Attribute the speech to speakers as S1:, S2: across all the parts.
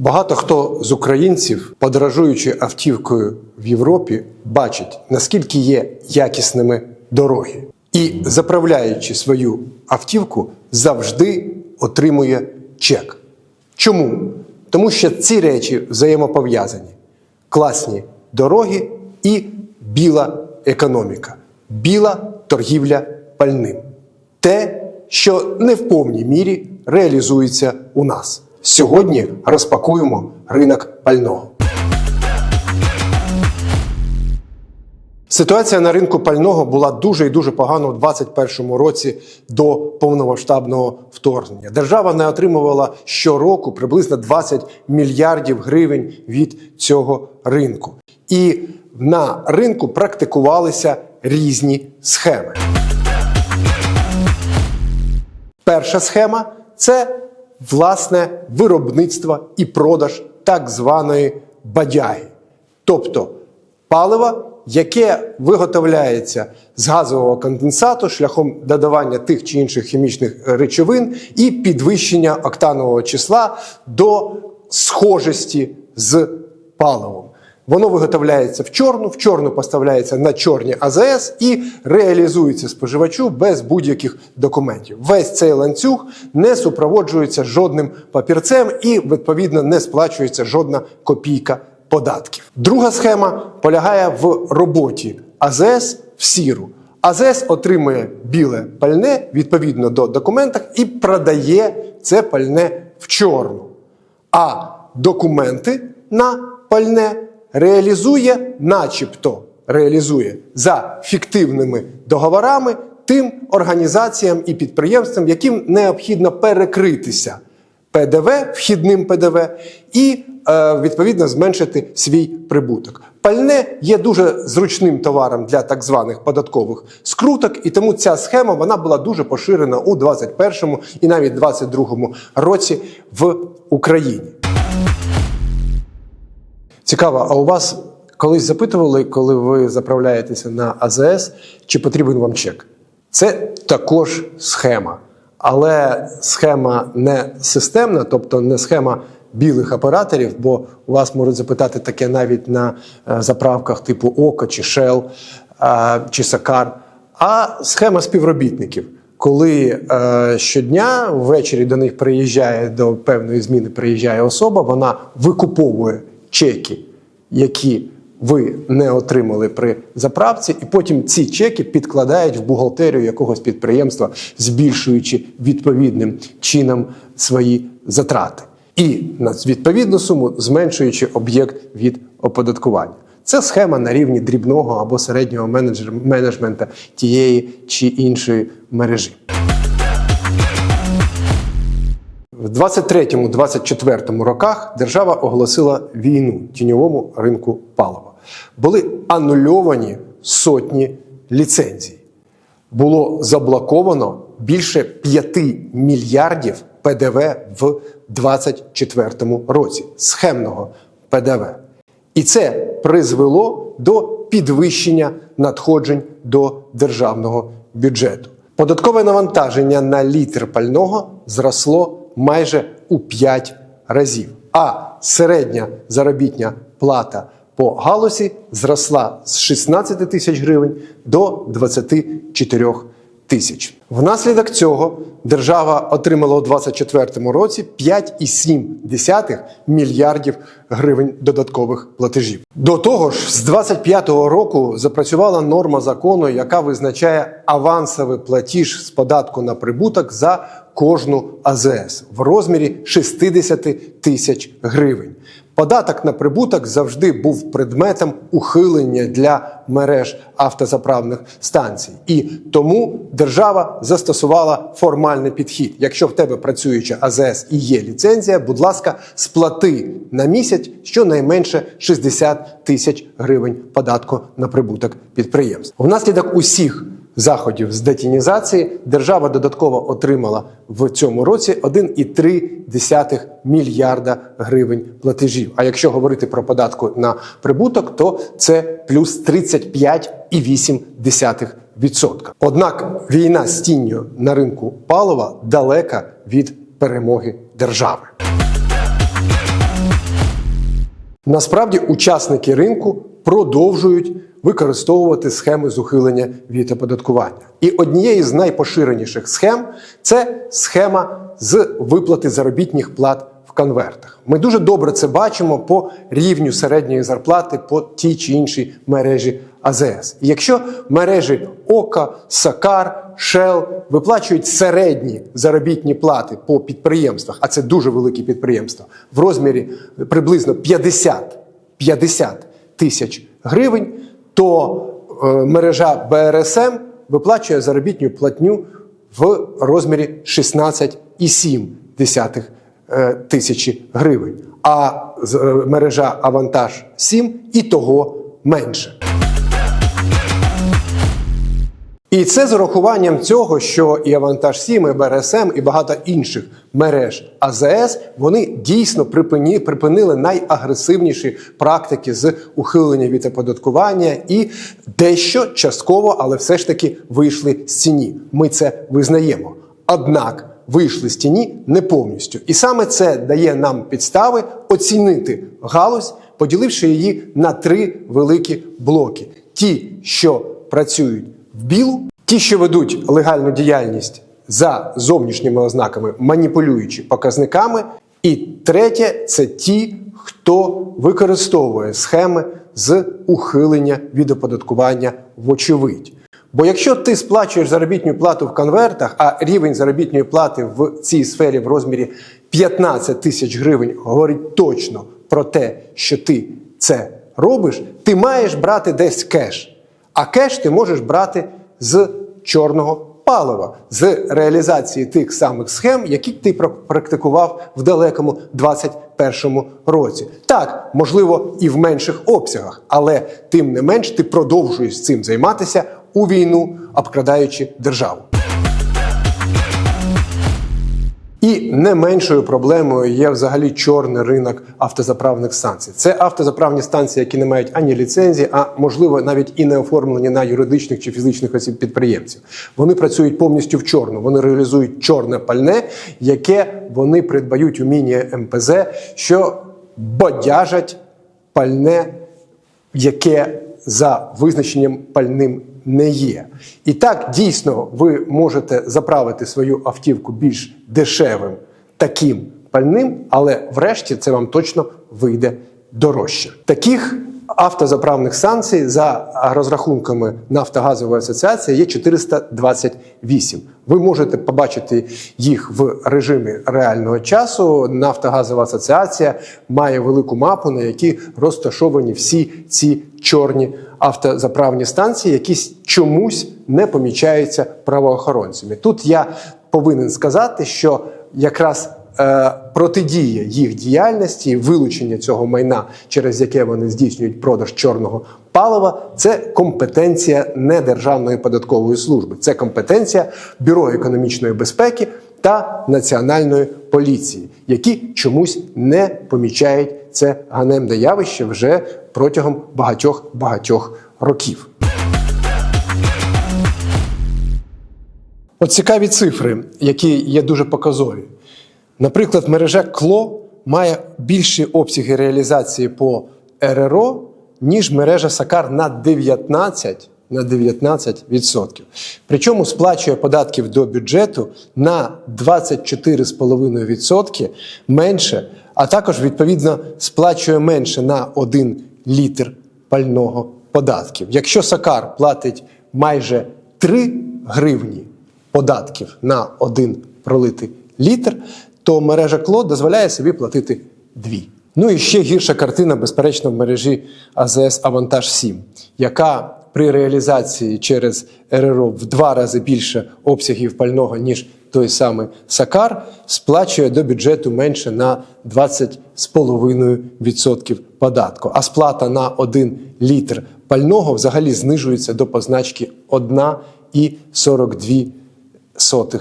S1: Багато хто з українців, подорожуючи автівкою в Європі, бачить, наскільки є якісними дороги. І заправляючи свою автівку, завжди отримує чек. Чому? Тому що ці речі взаємопов'язані: класні дороги і біла економіка, біла торгівля пальним. Те, що не в повній мірі реалізується у нас. Сьогодні розпакуємо ринок пального. Ситуація на ринку пального була дуже і дуже погана у 2021 році до повномасштабного вторгнення. Держава не отримувала щороку приблизно 20 мільярдів гривень від цього ринку. І на ринку практикувалися різні схеми. Перша схема це власне виробництво і продаж так званої бадяги, тобто палива, яке виготовляється з газового конденсату шляхом додавання тих чи інших хімічних речовин і підвищення октанового числа до схожості з паливом. Воно виготовляється в чорну, в чорну поставляється на чорні АЗС і реалізується споживачу без будь-яких документів. Весь цей ланцюг не супроводжується жодним папірцем і, відповідно, не сплачується жодна копійка податків. Друга схема полягає в роботі АЗС в сіру. АЗС отримує біле пальне відповідно до документах і продає це пальне в чорну. А документи на пальне реалізує, начебто реалізує за фіктивними договорами тим організаціям і підприємствам, яким необхідно перекритися ПДВ, вхідним ПДВ, і е, відповідно зменшити свій прибуток. Пальне є дуже зручним товаром для так званих податкових скруток, і тому ця схема вона була дуже поширена у 21 і навіть 22 році в Україні. Цікаво, а у вас колись запитували, коли ви заправляєтеся на АЗС, чи потрібен вам чек? Це також схема, але схема не системна, тобто не схема білих операторів, бо у вас можуть запитати таке навіть на е, заправках типу ОКО чи Shell е, чи Сакар, а схема співробітників. Коли е, щодня ввечері до них приїжджає до певної зміни, приїжджає особа, вона викуповує чеки, які ви не отримали при заправці, і потім ці чеки підкладають в бухгалтерію якогось підприємства, збільшуючи відповідним чином свої затрати. І на відповідну суму зменшуючи об'єкт від оподаткування. Це схема на рівні дрібного або середнього менеджмента тієї чи іншої мережі. В 23-24 роках держава оголосила війну тіньовому ринку палива. Були анульовані сотні ліцензій. Було заблоковано більше 5 мільярдів ПДВ в 24 році схемного ПДВ. І це призвело до підвищення надходжень до державного бюджету. Податкове навантаження на літр пального зросло майже у 5 разів, а середня заробітня плата по галузі зросла з 16 тисяч гривень до 24 тисяч. Внаслідок цього держава отримала у 2024 році 5,7 мільярдів гривень додаткових платежів. До того ж, з 2025 року запрацювала норма закону, яка визначає авансовий платіж з податку на прибуток за кожну АЗС в розмірі 60 тисяч гривень. Податок на прибуток завжди був предметом ухилення для мереж автозаправних станцій, і тому держава застосувала формальний підхід. Якщо в тебе працююча АЗС і є ліцензія, будь ласка, сплати на місяць щонайменше 60 тисяч гривень податку на прибуток підприємств. Внаслідок усіх заходів з детінізації держава додатково отримала в цьому році 1,3 мільярда гривень платежів. А якщо говорити про податку на прибуток, то це плюс 35,8%. Однак війна з тінню на ринку палива далека від перемоги держави. Насправді, учасники ринку продовжують використовувати схеми з ухилення від оподаткування. І однією з найпоширеніших схем це схема з виплати заробітних плат в конвертах. Ми дуже добре це бачимо по рівню середньої зарплати по тій чи іншій мережі АЗС. І якщо мережі ОКА, Сакар, Shell виплачують середні заробітні плати по підприємствах, а це дуже великі підприємства, в розмірі приблизно 50, 50 тисяч гривень, то е, мережа БРСМ виплачує заробітну платню в розмірі 16,7 е, тисячі гривень. А е, мережа Авантаж 7 і того менше. І це з урахуванням цього, що і Авантаж 7, і БРСМ, і багато інших мереж АЗС вони дійсно припинили найагресивніші практики з ухилення від оподаткування і дещо частково, але все ж таки вийшли з ціні. Ми це визнаємо. Однак вийшли з тіні не повністю. І саме це дає нам підстави оцінити галузь, поділивши її на три великі блоки: ті, що працюють в білу, ті, що ведуть легальну діяльність за зовнішніми ознаками, маніпулюючи показниками, і третє це ті, хто використовує схеми з ухилення від оподаткування вочевидь. Бо якщо ти сплачуєш заробітну плату в конвертах, а рівень заробітної плати в цій сфері в розмірі 15 тисяч гривень говорить точно про те, що ти це робиш, ти маєш брати десь кеш. А кеш ти можеш брати з чорного палива, з реалізації тих самих схем, які ти пра- практикував в далекому 21 році. Так, можливо, і в менших обсягах, але тим не менш ти продовжуєш цим займатися у війну, обкрадаючи державу. І не меншою проблемою є взагалі чорний ринок автозаправних станцій. Це автозаправні станції, які не мають ані ліцензії, а можливо навіть і не оформлені на юридичних чи фізичних осіб підприємців. Вони працюють повністю в чорну. Вони реалізують чорне пальне, яке вони придбають у міні МПЗ, що бодяжать пальне яке за визначенням пальним не є. І так дійсно ви можете заправити свою автівку більш дешевим таким пальним, але врешті це вам точно вийде дорожче. Таких автозаправних станцій за розрахунками Нафтогазової асоціації є 428. Ви можете побачити їх в режимі реального часу. Нафтогазова асоціація має велику мапу, на якій розташовані всі ці чорні автозаправні станції, які чомусь не помічаються правоохоронцями. Тут я повинен сказати, що якраз е, протидія їх діяльності, вилучення цього майна, через яке вони здійснюють продаж чорного палива, це компетенція не Державної податкової служби, це компетенція Бюро економічної безпеки та Національної поліції, які чомусь не помічають це ганебне явище вже протягом багатьох багатьох років. От цікаві цифри, які є дуже показові. Наприклад, мережа КЛО має більші обсяги реалізації по РРО, ніж мережа Сакар на 19%. На 19%. Причому сплачує податків до бюджету на 24,5% менше, а також відповідно сплачує менше на 1 літр пального податків. Якщо Сакар платить майже 3 гривні податків на один пролитий літр, то мережа КЛО дозволяє собі платити дві. Ну і ще гірша картина, безперечно, в мережі АЗС Авантаж 7, яка при реалізації через РРО в два рази більше обсягів пального, ніж той самий Сакар, сплачує до бюджету менше на 20,5% податку. А сплата на 1 літр пального взагалі знижується до позначки 1,42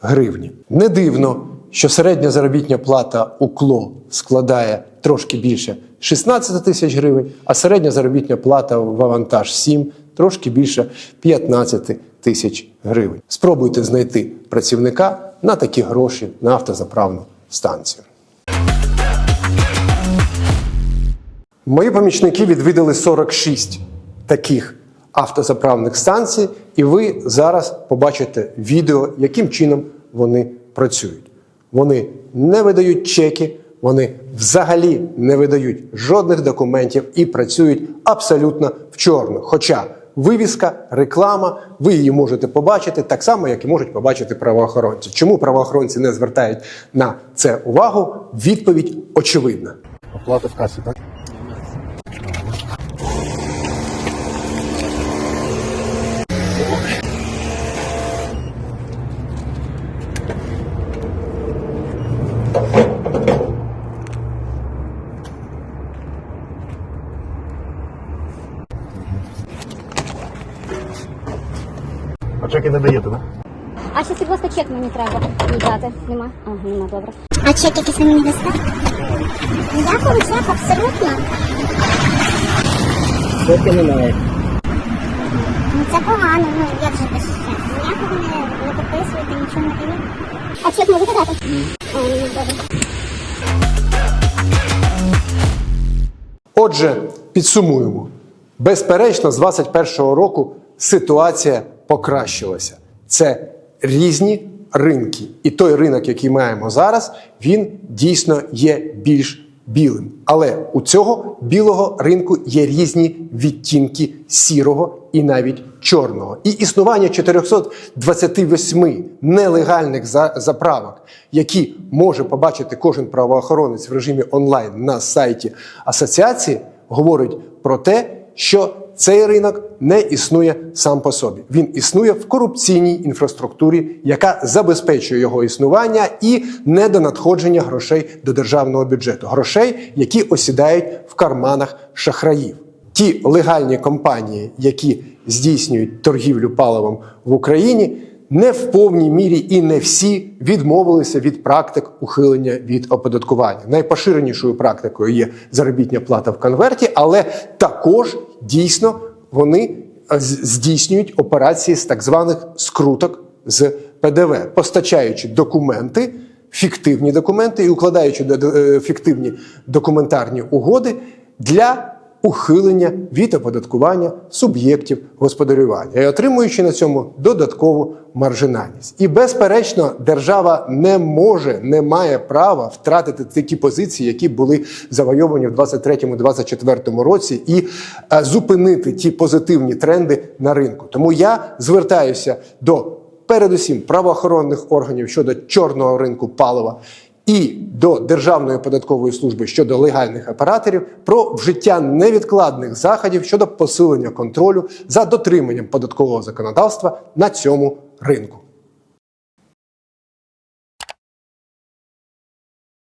S1: гривні. Не дивно, що середня заробітня плата у КЛО складає трошки більше 16 тисяч гривень, а середня заробітня плата в Авантаж 7 трошки більше 15 тисяч гривень. Спробуйте знайти працівника на такі гроші на автозаправну станцію. Мої помічники відвідали 46 таких автозаправних станцій, і ви зараз побачите відео, яким чином вони працюють. Вони не видають чеки, вони взагалі не видають жодних документів і працюють абсолютно в чорну. Хоча вивіска, реклама, ви її можете побачити так само, як і можуть побачити правоохоронці. Чому правоохоронці не звертають на це увагу? Відповідь очевидна.
S2: Оплата в касі, так? А чеки не даєте, так?
S3: А ще, будь ласка, чек мені треба віддати. Нема? А, нема, добре.
S4: А чек якийсь мені дасте? Дякую, чек, абсолютно.
S5: Чеки немає.
S4: Ну це погано, ну як же без чеку? Ніякого не, не підписуєте, нічого не даєте. А чек можете дати? О, ну добре.
S1: Отже, підсумуємо. Безперечно, з 2021 року ситуація покращилася. Це різні ринки. І той ринок, який маємо зараз, він дійсно є більш білим. Але у цього білого ринку є різні відтінки сірого і навіть чорного. І існування 428 нелегальних заправок, які може побачити кожен правоохоронець в режимі онлайн на сайті асоціації, говорить про те, що цей ринок не існує сам по собі. Він існує в корупційній інфраструктурі, яка забезпечує його існування і недонадходження грошей до державного бюджету, грошей, які осідають в карманах шахраїв. Ті легальні компанії, які здійснюють торгівлю паливом в Україні, не в повній мірі і не всі відмовилися від практик ухилення від оподаткування. Найпоширенішою практикою є заробітня плата в конверті, але також дійсно вони е, здійснюють операції з так званих скруток з ПДВ, постачаючи документи, фіктивні документи і укладаючи е, фіктивні документарні угоди для ухилення від оподаткування суб'єктів господарювання і отримуючи на цьому додаткову маржинальність. І безперечно, держава не може, не має права втратити такі позиції, які були завойовані в 23-24 році, і е, зупинити ті позитивні тренди на ринку. Тому я звертаюся до передусім правоохоронних органів щодо чорного ринку палива і до Державної податкової служби щодо легальних операторів про вжиття невідкладних заходів щодо посилення контролю за дотриманням податкового законодавства на цьому ринку.